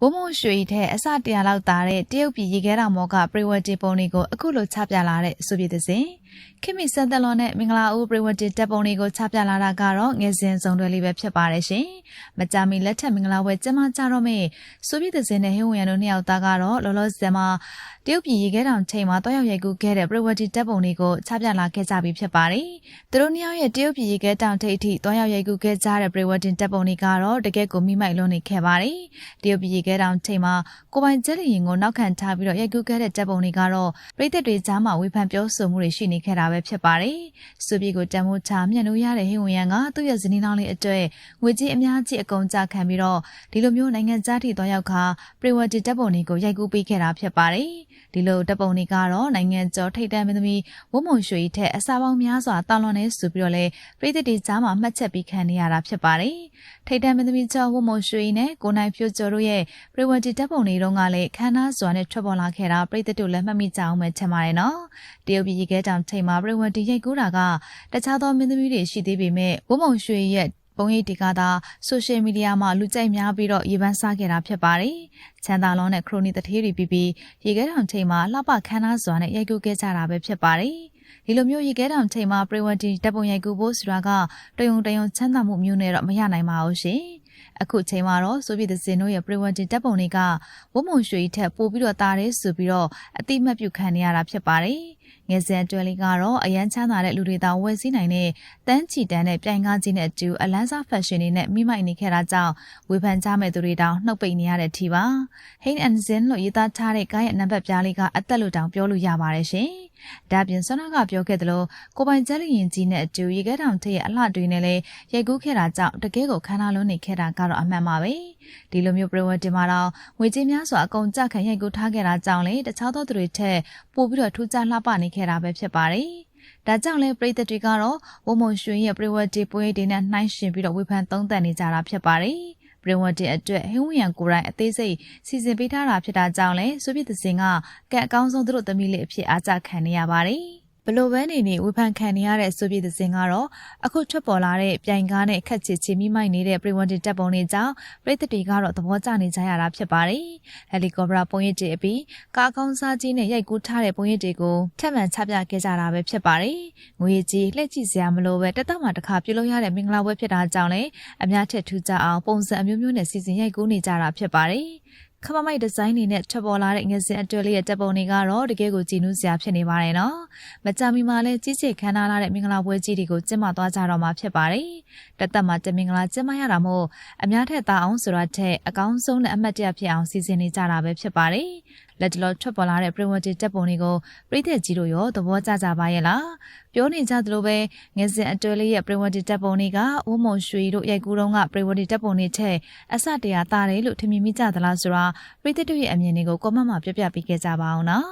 ဘုံမုံရွှေထဲအစတရာလောက်သားတဲ့တရုတ်ပြည်ရေခဲတောင်မောကပရိဝတ်တီပုံတွေကိုအခုလိုချပြလာတဲ့ဆိုပြတဲ့စဉ်ခိမိစက်တလွန်နဲ့မင်္ဂလာဦးပရိဝတ်တီတပ်ပုံတွေကိုချပြလာတာကတော့ငယ်စဉ်စုံတွေလေးပဲဖြစ်ပါတယ်ရှင်။မကြမီလက်ထက်မင်္ဂလာဝဲကျမကြတော့မေဆိုပြတဲ့စဉ်နဲ့ဟင်းဝင်ရတို့နှစ်ယောက်သားကတော့လောလောဆယ်မှာတရုတ်ပြည်ရေခဲတောင်ချိန်မှာတွားရောက်ရိုက်ကူးခဲ့တဲ့ပရိဝတ်တီတပ်ပုံတွေကိုချပြလာခဲ့ကြပြီဖြစ်ပါတယ်။သူတို့နှစ်ယောက်ရဲ့တရုတ်ပြည်ရေခဲတောင်ထိပ်အထိတွားရောက်ရိုက်ကူးခဲ့ကြတဲ့ပရိဝတ်တီတပ်ပုံတွေကတော့တကယ်ကိုမိမိုက်လုံးနေခဲ့ပါတယ်။တရုတ်ပြည်ရေခဲတောင်ချိန်မှာကိုပိုင်ကျက်လီရင်ကိုနောက်ခံထားပြီးတော့ရိုက်ကူးခဲ့တဲ့တပ်ပုံတွေကတော့ပြည်သက်တွေကြားမှာဝေဖန်ပြောဆိုမှုတွေရှိနေခဲ့တာပဲဖြစ်ပါတယ်။စူပြည်ကိုတံမိုးချမျက်နှာရတဲ့ဟင်းဝင်ရန်ကသူ့ရဲ့ဇနီးနောင်လေးအတွက်ငွေကြီးအများကြီးအကုန်ကြခံပြီးတော့ဒီလိုမျိုးနိုင်ငံသားထိသွားရောက်ခါပရိဝတ်တီတပ်ပုံတွေကိုရိုက်ကူးပေးခဲ့တာဖြစ်ပါတယ်။ဒီလိုတပ်ပုံတွေကတော့နိုင်ငံကျော်ထိတ်တန့်မင်းသမီးဝုံမုံရွှေထက်အစာပေါင်းများစွာတောင်းလွန်နေဆိုပြီးတော့လေပြည်သက်တွေကြားမှာမှတ်ချက်ပြီးခံနေရတာဖြစ်ပါတယ်။ထိတ်တန့်မင်းသမီးကျော်ဝုံမုံရွှေနဲ့ကိုနိုင်ဖြိုးကျော်တို့ရဲ့ပရိဝတ်တီတပ်ပုံတွေတုန်းကလည်းခန္ဓာစွာနဲ့ထွက်ပေါ်လာခဲ့တာပြည်သက်တို့လည်းမှတ်မိကြအောင်ပဲထင်ပါတယ်နော်။တရုတ်ပြည်ရေခဲတောင်ထိတ်မှာပရိဝတ်တီရိုက်ကူးတာကတခြားသောမင်းသမီးတွေရှိသေးပေမဲ့ဝုံမုံရွှေရဲ့ပုံရိပ်တီကသာဆိုရှယ်မီဒီယာမှာလူကြိုက်များပြီးတော့ရေပန်းစားခဲ့တာဖြစ်ပါတယ်။ချမ်းသာလုံးနဲ့ခရိုနီတထေးတွေပြီးပြီးရေခဲတောင်ချိန်မှာလှပခမ်းနားစွာနဲ့ရိုက်ကူးခဲ့ကြတာပဲဖြစ်ပါတယ်။ဒီလိုမျိုးရေခဲတောင်ချိန်မှာပရိဝတ်တီတပ်ပုံရိုက်ကူးဖို့ဆိုတာကတယုံတယုံချမ်းသာမှုမျိုးနဲ့တော့မရနိုင်ပါဘူးရှင်။ အခုချိန်မှာတော့ဆိုဗီယက်စင်တို့ရဲ့ပရိဝတ်တီတပ်ပုံတွေကဝုံမုံရွှေထက်ပိုပြီးတော့တာတယ်ဆိုပြီးတော့အတိမတ်ပြုခံနေရတာဖြစ်ပါတယ်။ငယ်စဉ်အတွဲလေးကတော့အရန်ချမ်းသာတဲ့လူတွေတောင်ဝယ်စည်းနိုင်တဲ့တန်းချီတန်းတဲ့ပြိုင်ကားကြီးနဲ့အတူအလန်းစားဖက်ရှင်တွေနဲ့မိမိုက်နေခဲ့တာကြောင့်ဝေဖန်ကြမဲ့သူတွေတောင်နှုတ်ပိတ်နေရတဲ့ထီပါဟိန်းအန်ဇင်လို့ရေးသားထားတဲ့ကားရဲ့နံပါတ်ပြားလေးကအသက်လို့တောင်ပြောလို့ရပါတယ်ရှင်ဒါပြင်ဆွမ်းနာကပြောခဲ့သလိုကိုပိုင်ကျက်လျင်ကြီးနဲ့အတူရေခဲတောင်ထည့်ရဲ့အလှတွေနဲ့လည်းရိုက်ကူးခဲ့တာကြောင့်တကယ်ကိုခန္ဓာလုံးနေခဲ့တာကတော့အမှန်ပါပဲဒီလိုမျိုးပရဝတ်တင်မှာတော့ငွေကြေးများစွာအကုန်ကြခံရိုက်ကူးထားခဲ့တာကြောင့်လေတခြားသောသူတွေထက်ပိုပြီးတော့ထူးခြားလှပနေခဲ့တာပဲဖြစ်ပါတယ်ဒါကြောင့်လဲပြည်သက်တွေကတော့ဝုံမုံရွှင်ရဲ့ပရိဝတ်တီပွဲတွေနဲ့နှိုင်းယှဉ်ပြီးတော့ဝေဖန်သုံးသပ်နေကြတာဖြစ်ပါတယ်။ ပရိဝတ်တီအတွက်ဟင်းဝရံကိုယ်တိုင်အသေးစိတ်စီစဉ်ပေးထားတာဖြစ်တာကြောင့်လဲဆိုပြစ်သစင်ကကက်အကောင်းဆုံးသူတို့သမီးလေးအဖြစ်အားကြခံနေရပါတယ်။ ဘလို့ပဲနေနေဝေဖန်ခံနေရတဲ့ဆိုပြည်သစင်ကတော့အခုထွက်ပေါ်လာတဲ့ပြိုင်ကားနဲ့ခက်ချစ်ချီမိမိုက်နေတဲ့ pre-wanted တပ်ပုံတွေကြောင့်ပြည်သက်တွေကတော့သဘောကျနေကြရတာဖြစ်ပါတယ်။ဟယ်လီကော်ပတာပုံရိပ်တွေအပြီးကားကောင်းစားကြီးနဲ့ရိုက်ကူးထားတဲ့ပုံရိပ်တွေကိုထပ်မံချပြခဲ့ကြတာပဲဖြစ်ပါတယ်။ငွေကြီးလှည့်ကြည့်စရာမလိုပဲတက်တော့မှတစ်ခါပြုလုပ်ရတဲ့မင်္ဂလာပွဲဖြစ်တာကြောင့်လည်းအများထက်ထူးခြားအောင်ပုံစံအမျိုးမျိုးနဲ့စီစဉ်ရိုက်ကူးနေကြတာဖြစ်ပါတယ်။ ခမမိုက်ဒီဇိုင်းတွေနဲ့ထွက်ပေါ်လာတဲ့ငယ်စဉ်အတွဲလေးရဲ့တပ်ပုံတွေကတော့တကယ်ကိုကြည်နူးစရာဖြစ်နေပါတယ်နော်။မကြမီမှာလည်းကြီးကျယ်ခမ်းနားလာတဲ့မင်္ဂလာပွဲကြီးတွေကိုကျင်းပသွားကြတော့မှာဖြစ်ပါတယ်။တသက်မှာတမင်္ဂလာကျင်းပရတာမို့အများထက်သာအောင်ဆိုတာထက်အကောင်းဆုံးနဲ့အမှတ်တရဖြစ်အောင်စီစဉ်နေကြတာပဲဖြစ်ပါတယ်။ လက်တလောထွက်ပေါ်လာတဲ့ pre-wanted တပ်ပုံတွေကိုပြည်သက်ကြီးတို့ရောသဘောကျကြပါရဲ့လားပြောနေကြသလိုပဲငယ်စဉ်အတွဲလေးရဲ့ pre-wanted တပ်ပုံတွေကဝုံမုံရွှေတို့ရိုက်ကူးတော့က pre-wanted တပ်ပုံတွေထက်အစတရာတာတယ်လို့ထင်မြင်မိကြသလားဆိုတာပြည်သက်တို့ရဲ့အမြင်တွေကို comment မှာပြပြပေးခဲ့ကြပါအောင်နော်